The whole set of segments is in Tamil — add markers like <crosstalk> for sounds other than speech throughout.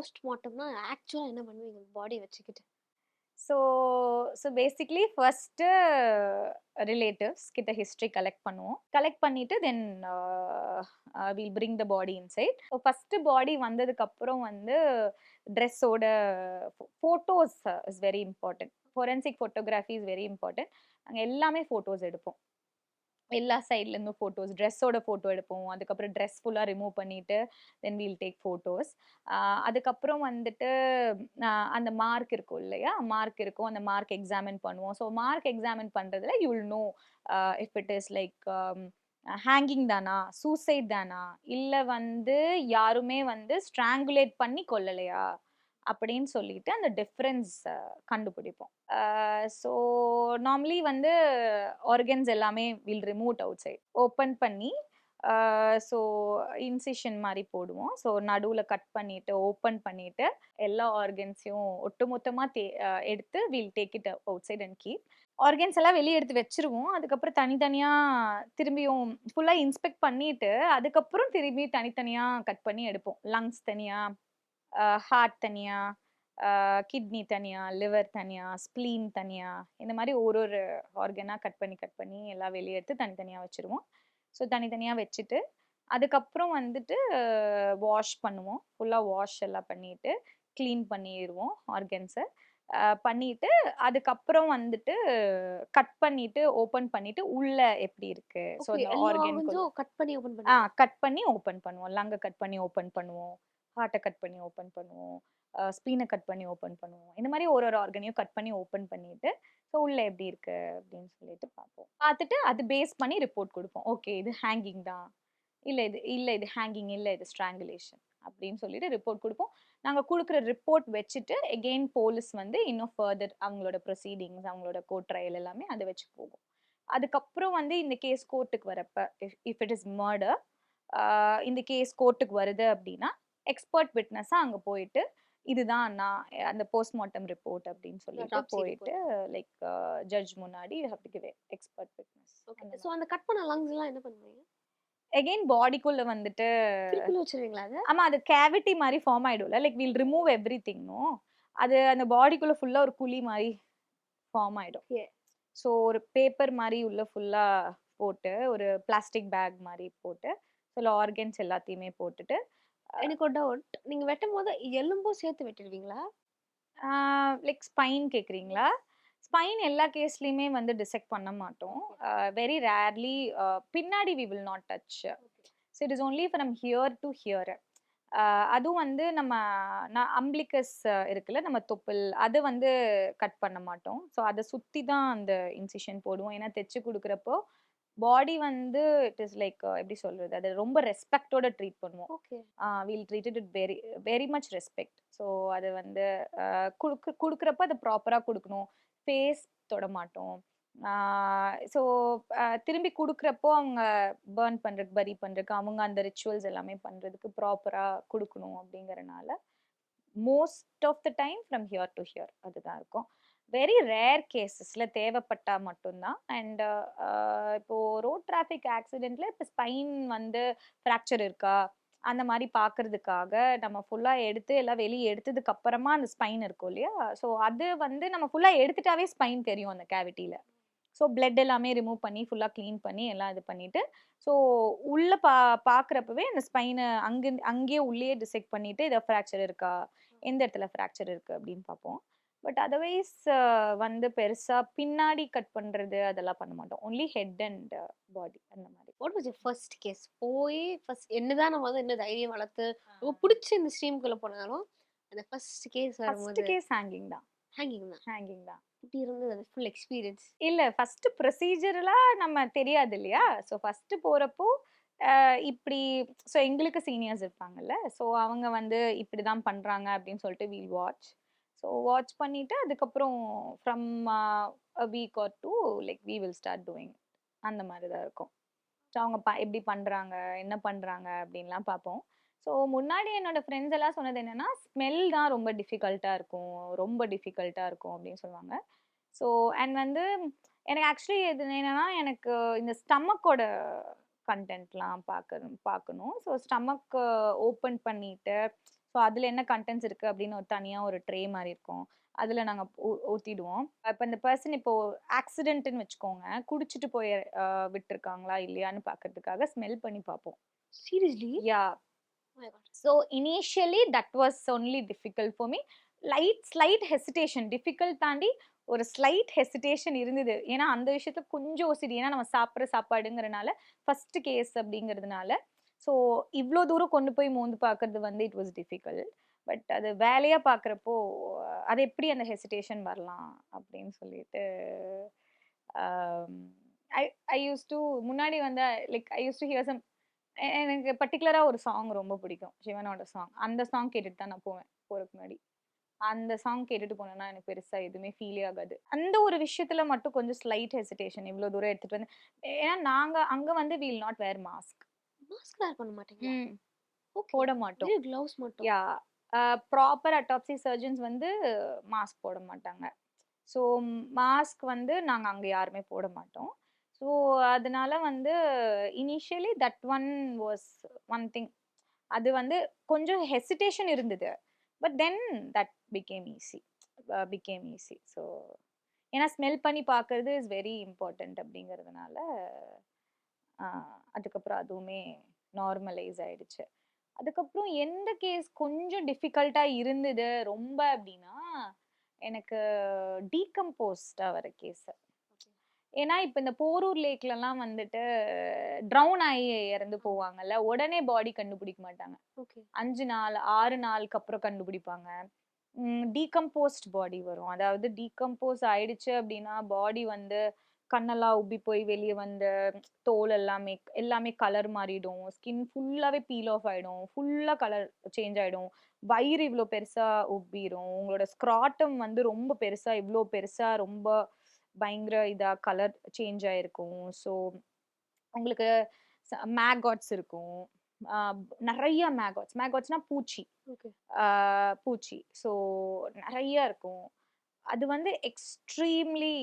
போஸ்ட் தான் ஆக்சுவலாக என்ன பண்ணுவீங்க பாடி வச்சுக்கிட்டு. So so basically first relatives கிட்ட ஹிஸ்ட்ரி கலெக்ட் பண்ணுவோம். கலெக்ட் பண்ணிட்டு then will bring the body inside so first body வந்ததுக்கப்புறம் வந்து ட்ரெஸ்ஸோட photos is very important forensic photography is very important நாங்கள் எல்லாமே ஃபோட்டோஸ் எடுப்போம். எல்லா சைட்லேருந்தும் ஃபோட்டோஸ் ட்ரெஸ்ஸோட ஃபோட்டோ எடுப்போம். அதுக்கப்புறம் ட்ரெஸ் ஃபுல்லாக ரிமூவ் பண்ணிவிட்டு தென் வீல் டேக் ஃபோட்டோஸ் அதுக்கப்புறம் வந்துட்டு அந்த மார்க் இருக்கும் இல்லையா? மார்க் இருக்கும். அந்த மார்க் எக்ஸாமின் பண்ணுவோம். ஸோ மார்க் எக்ஸாமின் பண்ணுறதுல you will know if it is like hanging தானா? சூசைட் தானா? இல்லை வந்து யாருமே வந்து ஸ்ட்ராங்குலேட் பண்ணி கொல்லலையா? அப்படின்னு சொல்லிட்டு அந்த டிஃப்ரென்ஸ் கண்டுபிடிப்போம். ஸோ நார்மலி வந்து ஆர்கன்ஸ் எல்லாமே will remove outside open பண்ணி ஸோ இன்சிஷன் மாதிரி போடுவோம். ஸோ நடுவில் கட் பண்ணிட்டு ஓப்பன் பண்ணிட்டு எல்லா ஆர்கன்ஸையும் ஒட்டுமொத்தமாக தே எடுத்து will take it outside and keep organs எல்லாம் வெளியே எடுத்து வச்சிருவோம். அதுக்கப்புறம் தனித்தனியாக திரும்பியும் ஃபுல்லாக இன்ஸ்பெக்ட் பண்ணிட்டு அதுக்கப்புறம் திரும்பி தனித்தனியாக கட் பண்ணி எடுப்போம். லங்ஸ் தனியாக ஹார்ட் தனியாக கிட்னி தனியாக லிவர் தனியாக ஸ்ப்ளீன் தனியாக இந்த மாதிரி ஒரு ஒரு ஆர்கனாக கட் பண்ணி கட் பண்ணி எல்லாம் வெளியே எடுத்து தனித்தனியாக வச்சுருவோம். ஸோ தனித்தனியாக வச்சுட்டு அதுக்கப்புறம் வந்துட்டு வாஷ் பண்ணுவோம். ஃபுல்லாக வாஷ் எல்லாம் பண்ணிட்டு க்ளீன் பண்ணிடுவோம் ஆர்கன்ஸை பண்ணிட்டு அதுக்கப்புறம் வந்துட்டு கட் பண்ணிட்டு ஓப்பன் பண்ணிட்டு உள்ள எப்படி இருக்கு? எல்லா ஆர்கன் கட் பண்ணி ஓபன் ஆ கட் பண்ணி ஓப்பன் பண்ணுவோம். லங்கை கட் பண்ணி ஓப்பன் பண்ணுவோம். ஹார்ட்டை கட் பண்ணி ஓப்பன் பண்ணுவோம். ஸ்பீனை கட் பண்ணி ஓப்பன் பண்ணுவோம். இந்த மாதிரி ஒரு ஒரு ஆர்கனையும் கட் பண்ணி ஓப்பன் பண்ணிட்டு ஸோ உள்ள எப்படி இருக்கு? அப்படின்னு சொல்லிட்டு பார்ப்போம். பார்த்துட்டு அது பேஸ் பண்ணி ரிப்போர்ட் கொடுப்போம். ஓகே இது ஹேங்கிங் தான். இல்லை இது இல்லை இது ஹேங்கிங் இல்லை இது ஸ்ட்ராங்குலேஷன். அப்படின்னு சொல்லிட்டு ரிப்போர்ட் கொடுப்போம். நாங்கள் கொடுக்குற ரிப்போர்ட் வச்சுட்டு எகெயின் போலீஸ் வந்து இன்னும் ஃபர்தர் அவங்களோட ப்ரொசீடிங்ஸ் அவங்களோட கோர்ட் ட்ரையல் எல்லாமே அதை வச்சு போகும். அதுக்கப்புறம் வந்து இந்த கேஸ் கோர்ட்டுக்கு வரப்ப இஃப் இட் இஸ் மர்டர் இந்த கேஸ் கோர்ட்டுக்கு வருது அப்படின்னா எக்ஸ்பர்ட் விட்னஸாக அங்கே போயிட்டு இதுதான் நான் அந்த போஸ்ட்மார்ட்டம் ரிப்போர்ட் அப்படின்னு சொல்லிட்டு போயிட்டு லைக் ஜட்ஜ் முன்னாடி you have to give expert witness so அந்த கட் பண்ண லங்ஸ் எல்லாம் என்ன பண்ணுவீங்க? எகெயின் பாடிக்குள்ள வந்துட்டு திருப்பி வச்சிருவீங்களா அது? ஆமா அது கேவிட்டி மாதிரி ஃபார்ம் ஆயிடும்ல லைக் வில் ரிமூவ் எவ்ரி திங்னும் அது அந்த பாடிக்குள்ள ஃபுல்லா ஒரு குழி மாதிரி ஃபார்ம் ஆயிடும். ஸோ ஒரு பேப்பர் மாதிரி உள்ள ஃபுல்லா போட்டு ஒரு பிளாஸ்டிக் பேக் மாதிரி போட்டு சில ஆர்கன்ஸ் எல்லாத்தையுமே போட்டுட்டு எனக்கு ஒரு டவுட் நீங்க வெட்டும் போது எலும்பும் சேர்த்து வெட்டிடுவீங்களா? லைக் ஸ்பைன் கேக்குறீங்களா? ஸ்பைன் எல்லா கேஸ்லயுமே வந்து டிசெக்ட் பண்ண மாட்டோம். வெரி ரேர்லி பின்னாடி we will not touch so it is only from here to here அதுவும் வந்து நம்ம நான் அம்பிளிகஸ் இருக்குல்ல நம்ம தொப்புள் அது வந்து கட் பண்ண மாட்டோம். ஸோ அதை சுற்றி தான் அந்த இன்சிஷன் போடுவோம். ஏன்னா தைச்சு கொடுக்குறப்போ பாடி வந்து இட் இஸ் லைக் எப்படி சொல்றது அது ரொம்ப ரெஸ்பெக்டோட ட்ரீட் பண்ணுவோம். We'll treated it very very much respect. So அது வந்து குடுக்க கொடுக்குறப்ப அதை ப்ராப்பராக கொடுக்கணும். ஃபேஸ் தொட மாட்டோம். ஸோ திரும்பி கொடுக்குறப்போ அவங்க பேர்ன் பண்ணுறதுக்கு பரி பண்ணுறதுக்கு அவங்க அந்த ரிச்சுவல்ஸ் எல்லாமே பண்ணுறதுக்கு ப்ராப்பராக கொடுக்கணும் அப்படிங்கறனால most of the time from here to here அதுதான் இருக்கும். வெரி ரேர் கேஸஸில் தேவைப்பட்டால் மட்டும்தான். அண்ட் இப்போது ரோட் டிராஃபிக் ஆக்சிடெண்ட்டில் இப்போ ஸ்பைன் வந்து ஃப்ராக்சர் இருக்கா? அந்த மாதிரி பார்க்கறதுக்காக நம்ம ஃபுல்லாக எடுத்து எல்லாம் வெளியே எடுத்ததுக்கு அப்புறமா அந்த ஸ்பைன் இருக்கும் இல்லையா? ஸோ அது வந்து நம்ம ஃபுல்லாக எடுத்துட்டாவே ஸ்பைன் தெரியும் அந்த கேவிட்டியில் ஸோ பிளட் எல்லாமே ரிமூவ் பண்ணி ஃபுல்லாக க்ளீன் பண்ணி எல்லாம் இது பண்ணிவிட்டு ஸோ உள்ளே பா பார்க்குறப்பவே அந்த ஸ்பைனை அங்கே அங்கேயே உள்ளேயே டிசெக்ட் பண்ணிட்டு இதை ஃப்ராக்சர் இருக்கா? எந்த இடத்துல ஃப்ராக்சர் இருக்குது அப்படின்னு பார்ப்போம். பட் அதர்வைஸ் வந்து பெருசா பின்னாடி கட் பண்றது அதெல்லாம் பண்ண மாட்டோம். ஒன்லி ஹெட் அண்ட் பாடி அந்த மாதிரி. வாட் வாஸ் ஃபர்ஸ்ட் கேஸ் போய் ஃபர்ஸ்ட் என்னதான் நம்ம வந்து என்ன தைரியம் வளர்த்து ரொம்ப பிடிச்ச இந்த ஸ்ட்ரீம்குள்ள போனாலும் அந்த ஃபர்ஸ்ட் கேஸ் வரும்போது கேஸ் ஹேங்கிங் தான். ஹேங்கிங் தான். ஹேங்கிங் தான். இப்படி இருந்தது? அது ஃபுல் எக்ஸ்பீரியன்ஸ் இல்ல ஃபர்ஸ்ட் ப்ரொசீஜர்லாம் நம்ம தெரியாது இல்லையா? ஸோ ஃபர்ஸ்ட் போறப்போ இப்படி ஸோ எங்களுக்கு சீனியர்ஸ் இருப்பாங்கல்ல ஸோ அவங்க வந்து இப்படி தான் பண்றாங்க அப்படின்னு சொல்லிட்டு வீல் வாட்ச் ஸோ வாட்ச் பண்ணிவிட்டு அதுக்கப்புறம் from a week or two like we will start doing அந்த மாதிரி தான் இருக்கும். ஸோ அவங்க ப எப்படி பண்ணுறாங்க என்ன பண்ணுறாங்க அப்படின்லாம் பார்ப்போம். ஸோ முன்னாடி என்னோட ஃப்ரெண்ட்ஸ் எல்லாம் சொன்னது என்னென்னா ஸ்மெல் தான் ரொம்ப டிஃபிகல்ட்டாக இருக்கும் ரொம்ப டிஃபிகல்ட்டாக இருக்கும் அப்படின்னு சொல்லுவாங்க. ஸோ அண்ட் வந்து எனக்கு ஆக்சுவலி இது என்னென்னா எனக்கு இந்த ஸ்டமக்கோட கண்டென்ட்லாம் பார்க்கணும். பார்க்கணும் ஸோ ஸ்டமக் ஓப்பன் பண்ணிட்டு ஸோ அதில் என்ன கண்டென்ட்ஸ் இருக்குது அப்படின்னு ஒரு தனியாக ஒரு ட்ரே மாதிரி இருக்கும். அதில் நாங்கள் ஊற்றிடுவோம் இப்போ இந்த பர்சன் இப்போ ஆக்சிடென்ட்னு வச்சுக்கோங்க குடிச்சிட்டு போய் விட்டிருக்காங்களா இல்லையான்னு பார்க்கறதுக்காக ஸ்மெல் பண்ணி பார்ப்போம். Seriously yeah so initially that was only difficult for me light slight hesitation difficult தாண்டி ஒரு ஸ்லைட் ஹெசிடேஷன் இருந்தது. ஏன்னா அந்த விஷயத்துல கொஞ்சம் ஒசிடி ஏன்னா நம்ம சாப்பிட்ற சாப்பாடுங்கிறனால ஃபர்ஸ்ட் கேஸ் அப்படிங்கிறதுனால ஸோ இவ்வளோ தூரம் கொண்டு போய் மோந்து பார்க்கறது வந்து இட் வாஸ் டிஃபிகல்ட் பட் அது வேலையாக பார்க்குறப்போ அது எப்படி அந்த ஹெசிடேஷன் வரலாம் அப்படின்னு சொல்லிட்டு ஐ ஐ யூஸ் டு முன்னாடி வந்து like I use to hear some எனக்கு பர்டிகுலராக ஒரு சாங் ரொம்ப பிடிக்கும் சிவனோட சாங் அந்த சாங் கேட்டுட்டு தான் நான் போவேன் போகிறதுக்கு முன்னாடி. அந்த சாங் கேட்டுட்டு போனேன்னா எனக்கு பெருசாக எதுவுமே ஃபீலே ஆகாது. அந்த ஒரு விஷயத்தில் மட்டும் கொஞ்சம் ஸ்லைட் ஹெசிடேஷன் இவ்வளோ தூரம் எடுத்துகிட்டு வந்து ஏன்னா நாங்கள் அங்கே வந்து we'll not wear mask mask wear பண்ண மாட்டீங்களா? ஓகே போட மாட்டோம். க்ளவுஸ் மட்டும். யா ப்ராப்பர் அட்டாப்சி சர்ஜன்ஸ் வந்து மாஸ்க் போட மாட்டாங்க. ஸோ மாஸ்க் வந்து நாங்கள் அங்கே யாருமே போட மாட்டோம். ஸோ அதனால வந்து initially that one was one thing அது வந்து கொஞ்சம் ஹெசிடேஷன் இருந்தது. But then that became easy became easy so ஏன்னா ஸ்மெல் பண்ணி பார்க்கறது இஸ் வெரி இம்பார்ட்டண்ட் அப்படிங்கிறதுனால அதுக்கப்புறம் அதுவுமே நார்மலைஸ் ஆயிடுச்சு. அதுக்கப்புறம் எந்த கேஸ் கொஞ்சம் டிஃபிகல்ட்டாக இருந்தது ரொம்ப அப்படின்னா எனக்கு டீகம்போஸ்டாக வர கேஸ் ஏன்னா இப்போ இந்த போரூர் லேக்லலாம் வந்துட்டு ட்ரவுன் ஆகி இறந்து போவாங்கல்ல உடனே பாடி கண்டுபிடிக்க மாட்டாங்க. ஓகே. அஞ்சு நாள் ஆறு நாளுக்கு அப்புறம் கண்டுபிடிப்பாங்க. டீகம்போஸ்ட் பாடி வரும். அதாவது டீகம்போஸ் ஆயிடுச்சு அப்படின்னா பாடி வந்து கண்ணெல்லாம் உப்பி போய் வெளியே வந்து தோல் எல்லாமே எல்லாமே கலர் மாறிடும். ஸ்கின் ஃபுல்லாகவே பீல் ஆஃப் ஆகிடும் ஃபுல்லாக கலர் சேஞ்ச் ஆகிடும் வயிறு இவ்வளோ பெருசாக உப்பிரும். உங்களோட ஸ்க்ராட்டம் வந்து ரொம்ப பெருசாக இவ்வளோ பெருசாக ரொம்ப பயங்கர இதாக கலர் சேஞ்ச் ஆகிருக்கும் ஸோ உங்களுக்கு மேகாட்ஸ் இருக்கும். நிறைய மேகாட்ஸ் மேகாட்ஸ்னா பூச்சி. பூச்சி. ஸோ நிறைய இருக்கும். அது வந்து எக்ஸ்ட்ரீம்லி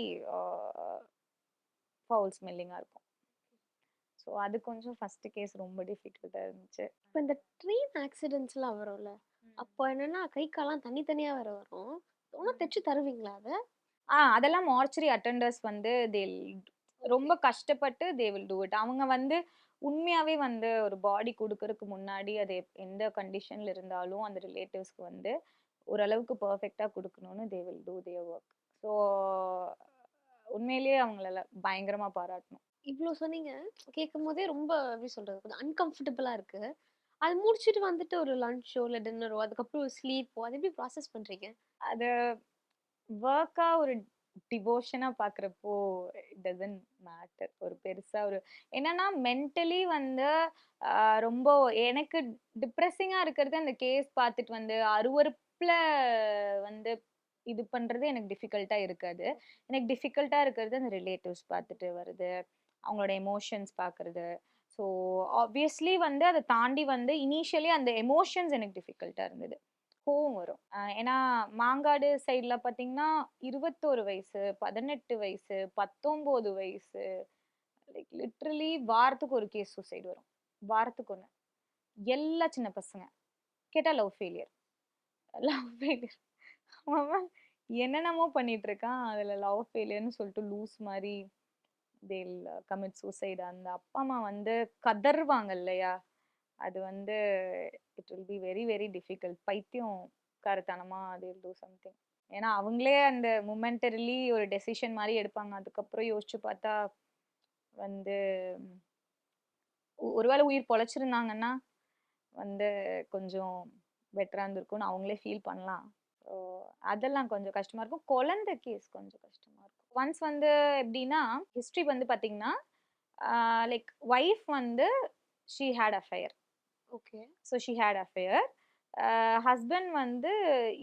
ஃபவுல் ஸ்மெல்லிங்காக இருக்கும். ஸோ அது கொஞ்சம் ஃபர்ஸ்ட் கேஸ் ரொம்ப டிஃபிகல்ட்டாக இருந்துச்சு. இப்போ இந்த ட்ரெயின் ஆக்சிடென்ட்ஸ்லாம் வரும்ல அப்போ என்னன்னா கை கால்லாம் தனித்தனியா வேற வரும். ஒன்றும் தைச்சு தருவீங்களா அதை? ஆ அதெல்லாம் மார்ச்சரி அட்டெண்டர்ஸ் வந்து தே ரொம்ப கஷ்டப்பட்டு தே வில் டூ இட் அவங்க வந்து உண்மையாவே வந்து ஒரு பாடி கொடுக்கறதுக்கு முன்னாடி அது எந்த கண்டிஷன்ல இருந்தாலும் அந்த ரிலேட்டிவ்ஸ்க்கு வந்து ஓரளவுக்கு பர்ஃபெக்டாக கொடுக்கணும்னு they will do their work so உண்மையிலேயே அவங்கள பயங்கரமா பாராட்டணும். இவ்வளோ சொன்னீங்க. கேட்கும் போதே ரொம்ப எப்படி சொல்றது? கொஞ்சம் அன்கம்ஃபர்டபுளா இருக்கு. அது முடிச்சுட்டு வந்துட்டு ஒரு லஞ்சோ இல்லை டின்னரோ அதுக்கப்புறம் ஸ்லீப்போ அது எப்படி ப்ராசஸ் பண்றீங்க? அது ஒர்க்கா ஒரு டிவோஷனா பாக்குறப்போ இட் டசன்ட் மேட்டர் ஒரு பெருசா ஒரு என்னன்னா மென்டலி வந்து ரொம்ப எனக்கு டிப்ரெசிங்கா இருக்கிறது அந்த கேஸ் பார்த்துட்டு வந்து அருவருப்புல வந்து இது பண்றது எனக்கு டிஃபிகல்ட்டா இருக்காது. எனக்கு டிஃபிகல்ட்டா இருக்கிறது அந்த ரிலேட்டிவ்ஸ் பார்த்துட்டு வருது அவங்களோட எமோஷன்ஸ் பார்க்குறது. ஸோ ஆப்வியஸ்லி வந்து அதை தாண்டி வந்து இனிஷியலி அந்த எமோஷன்ஸ் எனக்கு டிஃபிகல்ட்டாக இருந்தது. கோவம் வரும். ஏன்னா மாங்காடு சைடில் பார்த்தீங்கன்னா இருபத்தோரு வயசு பதினெட்டு வயசு பத்தொம்போது வயசு லைக் லிட்ரலி வாரத்துக்கு ஒரு கேஸ் சூசைடு வரும். வாரத்துக்கு ஒன்று எல்லா சின்ன பசங்க. கேட்டால் லவ் ஃபெயிலியர் லவ் ஃபெயிலியர் அவன் என்னென்னமோ பண்ணிட்டு இருக்கான் அதில் லவ் ஃபெயிலியர்னு சொல்லிட்டு லூஸ் மாதிரி தேல் கமிட் சூசைடு அந்த அப்பா அம்மா வந்து கதறுவாங்க இல்லையா? அது வந்து it will be very very difficult பைத்தியம் காரத்தனமா அது டூ சம்திங் ஏன்னா அவங்களே அந்த மூமெண்டரிலி ஒரு டெசிஷன் மாதிரி எடுப்பாங்க. அதுக்கப்புறம் யோசிச்சு பார்த்தா வந்து ஒருவேளை உயிர் பொழைச்சிருந்தாங்கன்னா வந்து கொஞ்சம் பெட்டராக இருந்திருக்கும்னு அவங்களே ஃபீல் பண்ணலாம். ஸோ அதெல்லாம் கொஞ்சம் கஷ்டமா இருக்கும். குழந்தை கேஸ் கொஞ்சம் கஷ்டமா இருக்கும். ஒன்ஸ் வந்து எப்படின்னா ஹிஸ்ட்ரி வந்து பார்த்தீங்கன்னா லைக் ஒய்ஃப் வந்து she had affair okay so she had affair husband வந்து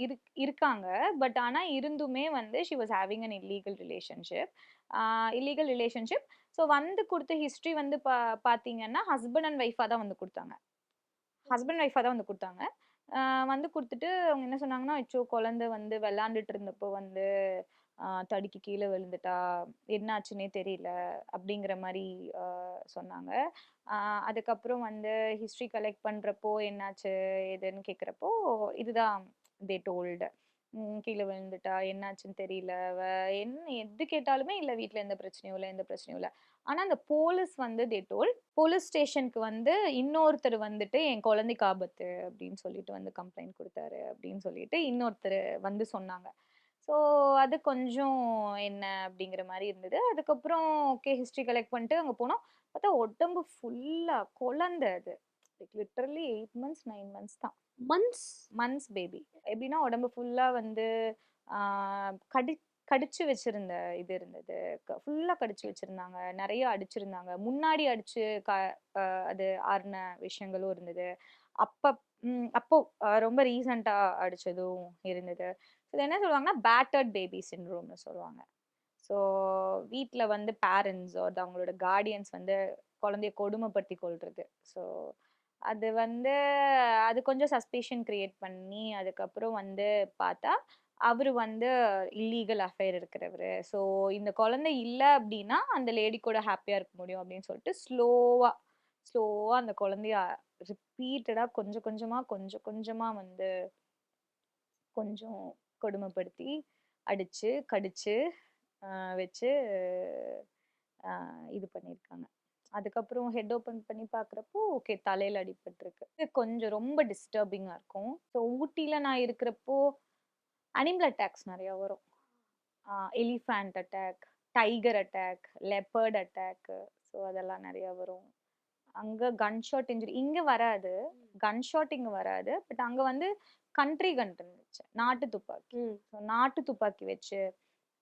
இருக் இருக்காங்க. பட் ஆனால் இருந்துமே வந்து she was having an illegal relationship illegal relationship so வந்து கொடுத்த ஹிஸ்ட்ரி வந்து பா பார்த்தீங்கன்னா ஹஸ்பண்ட் அண்ட் ஒய்ஃபாக தான் வந்து கொடுத்தாங்க. ஹஸ்பண்ட் ஒய்ஃபாக தான் வந்து கொடுத்தாங்க. வந்து கொடுத்துட்டு அவங்க என்ன சொன்னாங்கன்னா அச்சோ குழந்தை வந்து விளாண்டுட்டு இருந்தப்போ வந்து தடுக்கி கீழே விழுந்துட்டா என்னாச்சுன்னே தெரியல அப்படிங்கிற மாதிரி சொன்னாங்க. அதுக்கப்புறம் வந்து ஹிஸ்ட்ரி கலெக்ட் பண்ணுறப்போ என்னாச்சு ஏதுன்னு கேட்குறப்போ இதுதான் தே டோல்டு கீழே விழுந்துட்டா? என்னாச்சுன்னு தெரியல. அவ என்ன எது கேட்டாலுமே இல்லை வீட்டில் எந்த பிரச்சனையும் இல்லை எந்த பிரச்சனையும் இல்லை. ஆனால் அந்த போலீஸ் வந்து தே டோல் போலீஸ் ஸ்டேஷனுக்கு வந்து இன்னொருத்தர் வந்துட்டு என் குழந்தைக்கு ஆபத்து அப்படின்னு சொல்லிட்டு வந்து கம்ப்ளைண்ட் கொடுத்தாரு அப்படின்னு சொல்லிட்டு இன்னொருத்தர் வந்து சொன்னாங்க. ஸோ அது கொஞ்சம் என்ன அப்படிங்கிற மாதிரி இருந்தது. அதுக்கப்புறம் ஓகே ஹிஸ்ட்ரி கலெக்ட் பண்ணிட்டு அங்கே போனோம். பார்த்தா உடம்பு ஃபுல்லாக குழந்த அது. Like literally eight months nine months தான். மந்த்ஸ் மந்த்ஸ் பேபி எப்படின்னா உடம்பு ஃபுல்லாக வந்து கடி கடிச்சு வச்சிருந்த இது இருந்தது. ஃபுல்லாக கடிச்சு வச்சிருந்தாங்க. நிறைய அடிச்சிருந்தாங்க. முன்னாடி அடிச்சு க அது ஆறின விஷயங்களும் இருந்தது. அப்போ அப்போ ரொம்ப ரீசண்டாக அடிச்சதும் இருந்தது. இது என்ன சொல்லுவாங்கன்னா பேட்டர்ட் பேபி சின்ரோம்னு சொல்லுவாங்க. ஸோ வீட்டில் வந்து பேரண்ட்ஸ் அவங்களோட கார்டியன்ஸ் வந்து குழந்தைய கொடுமைப்படுத்தி கொள்றது. ஸோ அது வந்து அது கொஞ்சம் சஸ்பெஷன் கிரியேட் பண்ணி அதுக்கப்புறம் வந்து பார்த்தா அவர் வந்து இல்லீகல் அஃபேர் இருக்கிறவர். ஸோ இந்த குழந்தை இல்லை அப்படின்னா அந்த லேடி கூட ஹாப்பியாக இருக்க முடியும் அப்படின்னு சொல்லிட்டு ஸ்லோவாக ஸ்லோவாக அந்த குழந்தைய ரிப்பீட்டடாக கொஞ்சம் கொஞ்சமாக கொஞ்சம் கொஞ்சமாக வந்து கொஞ்சம் கொடுமைப்படுத்தி அடித்து கடித்து வச்சு இது பண்ணியிருக்காங்க. அதுக்கப்புறம் ஹெட் ஓப்பன் பண்ணி பார்க்குறப்போ ஓகே தலையில் அடிபட்டிருக்கு. இது கொஞ்சம் ரொம்ப டிஸ்டர்பிங்காக இருக்கும். ஸோ ஊட்டியில் நான் இருக்கிறப்போ அனிமல் அட்டாக்ஸ் நிறையா வரும். Elephant attack tiger attack leopard attack so அதெல்லாம் நிறையா வரும். அங்கே கன் ஷாட் இன்ஜுரி இங்கே வராது. கன் ஷாட் இங்கே வராது. பட் அங்கே வந்து கண்ட்ரி கன் இருந்துச்சு நாட்டு துப்பாக்கி. ஸோ நாட்டு துப்பாக்கி வச்சு.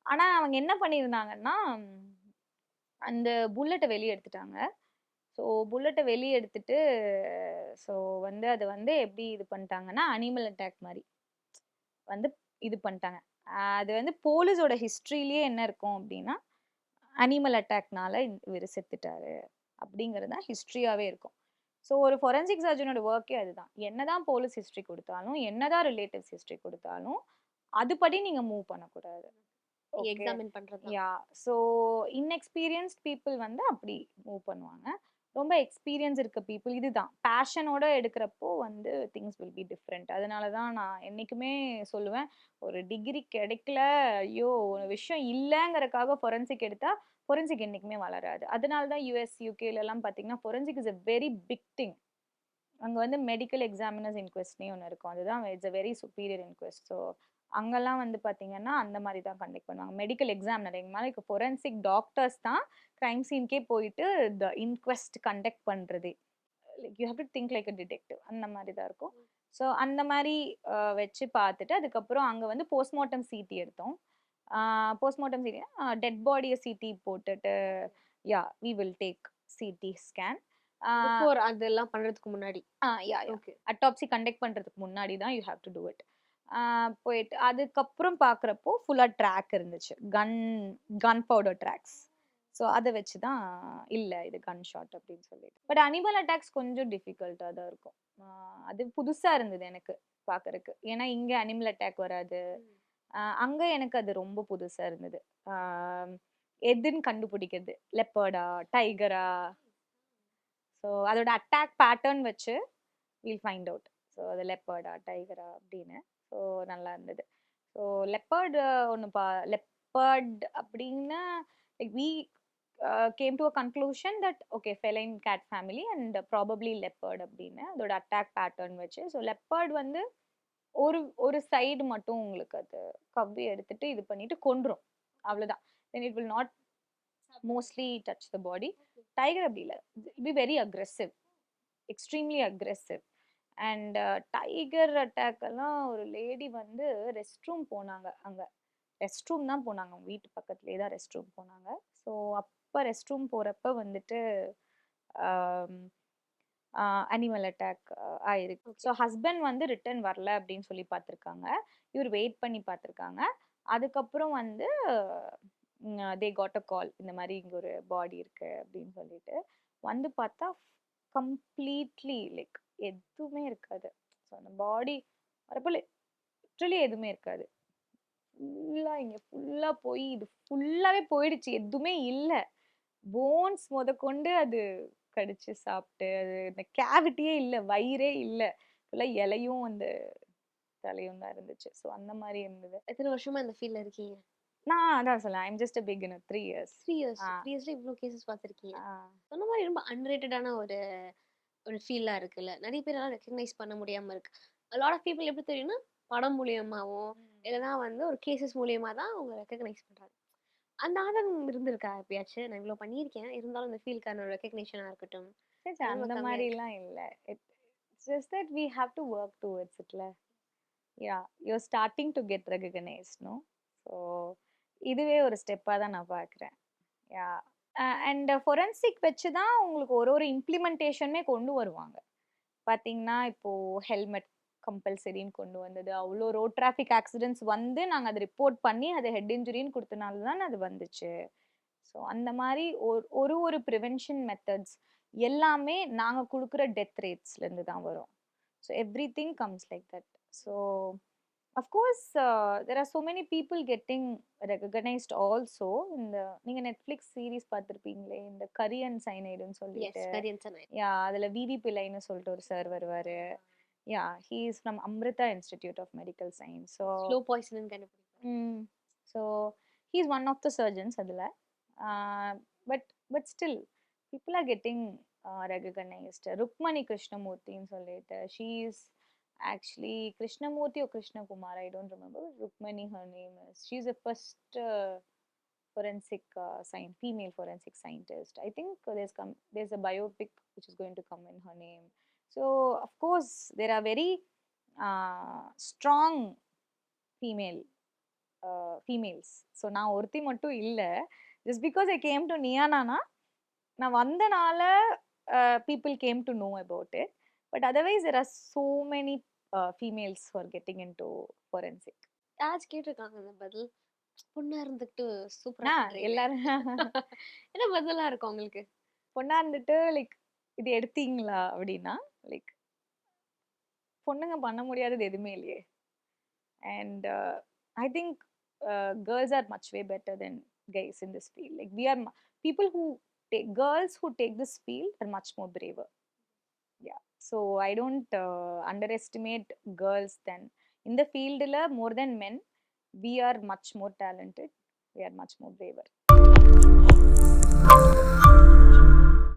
ஆனா அவங்க என்ன பண்ணியிருந்தாங்கன்னா அந்த புல்லட்டை வெளியே எடுத்துட்டாங்க. ஸோ புல்லட்டை வெளியே எடுத்துட்டு ஸோ வந்து அதை வந்து எப்படி இது பண்ணிட்டாங்கன்னா அனிமல் அட்டாக் மாதிரி வந்து இது பண்ணிட்டாங்க. அது வந்து போலீஸோட ஹிஸ்ட்ரியிலேயே என்ன இருக்கும் அப்படின்னா அனிமல் அட்டாக்னால இவர் செத்துட்டாரு அப்படிங்கிறது தான் ஹிஸ்ட்ரியாகவே இருக்கும். ஸோ ஒரு ஃபொரன்சிக் சர்ஜனோட ஒர்க்கே அதுதான். என்னதான் போலீஸ் ஹிஸ்ட்ரி கொடுத்தாலும் என்னதான் ரிலேட்டிவ்ஸ் ஹிஸ்ட்ரி கொடுத்தாலும் அதுபடி நீங்கள் மூவ் பண்ணக்கூடாது. எக்ஸாமின் பண்றது யா ஸோ இன்எக்ஸ்பீரியன்ஸ்ட் பீப்புள் வந்து அப்படி மூவ் பண்ணுவாங்க. ரொம்ப எக்ஸ்பீரியன்ஸ் இருக்க பீப்புள் இதுதான். பேஷனோட எடுக்கிறப்போ வந்து திங்ஸ் வில் பி டிஃப்ரெண்ட் அதனால தான் நான் என்றைக்குமே சொல்லுவேன் ஒரு டிகிரி கிடைக்கல ஐயோ ஒரு விஷயம் இல்லைங்கிறக்காக ஃபொரன்சிக் எடுத்தா ஃபொரன்சிக் என்றைக்குமே வளராது. அதனால தான் யூஎஸ் யூகேலலாம் பார்த்தீங்கன்னா forensic is a very big thing அங்கே வந்து மெடிக்கல் எக்ஸாமினர்ஸ் இன்கொஸ்ட்னே ஒன்று இருக்கும். அதுதான் it's a very superior inquest so அங்கெல்லாம் வந்து பார்த்தீங்கன்னா அந்த மாதிரி தான் கண்டக்ட் பண்ணுவாங்க மெடிக்கல் எங்க மேலே இப்போ ஃபொரன்சிக் டாக்டர்ஸ் தான் க்ரைம் சீன்கே போயிட்டு த இன்கொஸ்ட் கண்டக்ட் பண்ணுறது like you have to think like a detective அந்த மாதிரி தான் இருக்கும். ஸோ அந்த மாதிரி வச்சு பார்த்துட்டு அதுக்கப்புறம் அங்கே வந்து போஸ்ட்மார்ட்டம் சிடி எடுத்தோம். போஸ்ட்மார்ட்டம் சிடி டெட் பாடியை சிடி போட்டுட்டு yeah we will take CT scan அதெல்லாம் பண்றதுக்கு முன்னாடி? யா ஓகே அட்டாப்சி கண்டக்ட் பண்ணுறதுக்கு முன்னாடி தான் you have to do it போயிட்டு அதுக்கப்புறம் பார்க்குறப்போ ஃபுல்லாக ட்ராக் இருந்துச்சு. கன் கன் பவுடர் ட்ராக்ஸ் ஸோ அதை வச்சு தான் இல்லை இது கன் ஷாட் அப்படின்னு சொல்லிட்டு. பட் அனிமல் அட்டாக்ஸ் கொஞ்சம் டிஃபிகல்ட்டாக தான் இருக்கும். அது புதுசாக இருந்தது எனக்கு பார்க்கறக்கு ஏன்னா இங்கே அனிமல் அட்டாக் வராது. அங்கே எனக்கு அது ரொம்ப புதுசாக இருந்தது. எதுன்னு கண்டுபிடிக்கிறது. லெப்பர்டா டைகரா ஸோ அதோட அட்டாக் பேட்டர்ன் வச்சு வில் ஃபைண்ட் அவுட் ஸோ அது லெப்பர்டா டைகரா அப்படின்னு. ஸோ நல்லா இருந்தது ஸோ லெப்பர்டு ஒன்று பா லெப்பர்ட் அப்படின்னு like we came to a conclusion that okay feline cat family and probably leopard அப்படின்னு அதோட அட்டாக் பேட்டர்ன் வச்சு. ஸோ லெப்பர்ட் வந்து ஒரு ஒரு சைடு மட்டும் உங்களுக்கு அது கவ்வி எடுத்துட்டு இது பண்ணிட்டு கொன்றும். அவ்வளோதான் then it will not mostly touch the body tiger அப்படி இல்லை. Be very aggressive extremely aggressive and tiger attack எல்லாம் ஒரு லேடி வந்து ரெஸ்ட் ரூம் போனாங்க அங்கே. ரெஸ்ட் ரூம் தான் போனாங்க. அவங்க வீட்டு பக்கத்துலேயே தான் ரெஸ்ட் ரூம் போனாங்க. ஸோ அப்போ ரெஸ்ட் ரூம் போகிறப்ப வந்துட்டு அனிமல் அட்டாக் ஆயிருக்கு. ஸோ ஹஸ்பண்ட் வந்து ரிட்டர்ன் வரல அப்படின்னு சொல்லி பார்த்துருக்காங்க. இவர் வெயிட் பண்ணி பார்த்துருக்காங்க. அதுக்கப்புறம் வந்து தே காட் அ கால் இந்த மாதிரி இங்கே ஒரு பாடி இருக்கு அப்படின்னு சொல்லிட்டு. வந்து பார்த்தா கம்ப்ளீட்லி லைக் எதுவுமே இருக்காது. ஸோ அந்த பாடி வரப்போ லிட்ரலி எதுவுமே இருக்காது. ஃபுல்லா இங்க ஃபுல்லா போய் இது ஃபுல்லாவே போயிடுச்சு. எதுவுமே இல்ல. போன்ஸ் முதற்கொண்டு அது கடிச்சு சாப்பிட்டு அது இந்த கேவிட்டியே இல்ல வயிறே இல்ல. ஃபுல்லா இலையும் அந்த தலையும் தான் இருந்துச்சு. ஸோ அந்த மாதிரி இருந்தது. எத்தனை வருஷமா இந்த ஃபீல்ட்ல இருக்கீங்க? நான் அதான் சொல்லேன் I'm just a beginner three years three years. Three இயர்ஸ்ல இவ்வளோ கேசஸ் பார்த்துருக்கீங்க. சொன்ன மாதிரி ரொம்ப அன்ரேட்டடான ஒரு ஒரு ஃபீலாக இருக்குல்ல. நிறைய பேரால ரெக்கக்னைஸ் பண்ண முடியாம இருக்கு. லாட் ஆஃப் பீப்புள் எப்படி தெரியும்னா படம் மூலியமாவோ இல்லைன்னா வந்து ஒரு கேசஸ் மூலியமா தான் அவங்க ரெக்கக்னைஸ் பண்றாங்க. அந்த ஆதங்கம் இருந்திருக்கா எப்பயாச்சும்? நான் இவ்வளோ பண்ணியிருக்கேன். இருந்தாலும் இந்த ஃபீல்டுக்கான ரொம்ப இருக்கட்டும். அந்த மாதிரிலாம் இல்ல. It's just that we have to work towards இட்ல yeah your starting to get recognise no so இதுவே ஒரு ஸ்டெப்பாக தான் நான் பார்க்குறேன் யா அண்ட் ஃபொரன்சிக் வச்சு தான் உங்களுக்கு ஒரு ஒரு இம்ப்ளிமெண்டேஷனுமே கொண்டு வருவாங்க. பார்த்தீங்கன்னா இப்போது ஹெல்மெட் கம்பல்சரின்னு கொண்டு வந்தது. அவ்வளோ ரோட் டிராஃபிக் ஆக்சிடென்ட்ஸ் வந்து நாங்கள் அதை ரிப்போர்ட் பண்ணி அது ஹெட் இன்ஜுரின்னு கொடுத்தனால தான் அது வந்துச்சு. ஸோ அந்த மாதிரி ஒரு ஒரு ஒரு ப்ரிவென்ஷன் மெத்தட்ஸ் எல்லாமே நாங்கள் கொடுக்குற டெத் ரேட்ஸ்லேருந்து தான் வரும். So everything comes like that. So of course there are so many people getting recognised also இந்த நீங்கள் நெட்ஃப்ளிக்ஸ் சீரீஸ் பார்த்துருப்பீங்களே இந்த கரியன் சைனைடுன்னு சொல்லிட்டு கரியன் யா அதில் விவி பிள்ளைன்னு சொல்லிட்டு ஒரு சார் வருவார் yeah he is from Amrita institute of medical science so slow poison. So he's one of the surgeons adila. Uh, but but still people are getting uh, recognized. Rukmani Krishnamurthy in Solita. She is actually Krishnamurthy or Krishna Kumar. I don't remember. Rukmani her name is. She's the first uh, forensic uh, science female forensic scientist. I think there's come there's a biopic which is going to come in her name. So of course there are very uh, strong female females so நான் ஒருத்தி மட்டும் இல்லை just because I came to நியானானா நான் வந்தனால people came to know about it but otherwise there are so many Females for getting into forensic யாராச்சும் கேட்டிருக்காங்க அந்த பதில்? பொண்ணா இருந்துட்டு சூப்பரா. எல்லாரும் <laughs> என்ன பதிலா இருக்கும் உங்களுக்கு? பொண்ணா இருந்துட்டு லைக் இது எடுத்தீங்களா அப்படின்னா லைக் பொண்ணுங்க பண்ண முடியாதது எதுவுமே இல்லையே. And I think girls are much way better then guys in this field like we are people who take girls who take this field are much more braver yeah So I don't uh, underestimate girls then. In the field, more than men, we are much more talented. We are much more braver.